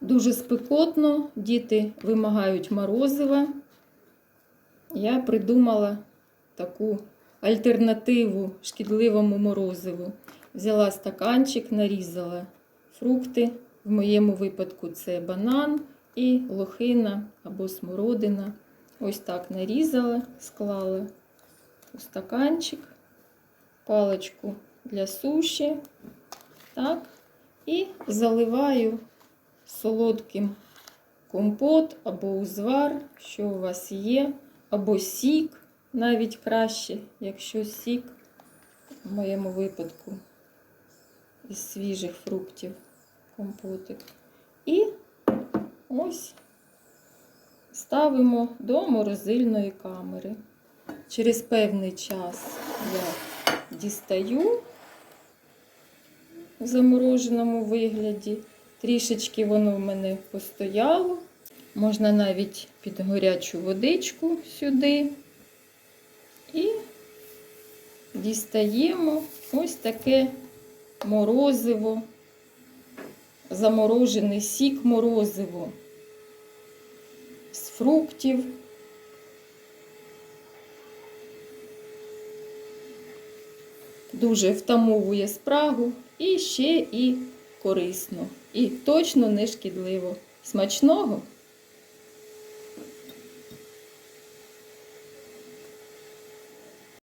Дуже спекотно, діти вимагають морозива. Я придумала таку альтернативу шкідливому морозиву. Взяла стаканчик, нарізала фрукти. В моєму випадку це банан і лохина або смородина. Ось так нарізала, склала у стаканчик, паличку для суші. Так, і заливаю солодким компот або узвар, що у вас є, або сік, навіть краще, якщо сік, в моєму випадку, із свіжих фруктів компотик. І ось ставимо до морозильної камери. Через певний час я дістаю в замороженому вигляді. Трішечки воно в мене постояло. Можна навіть під гарячу водичку сюди. І дістаємо ось таке морозиво, заморожений сік морозиво з фруктів. Дуже втамовує спрагу і ще і корисно. І точно не шкідливо. Смачного!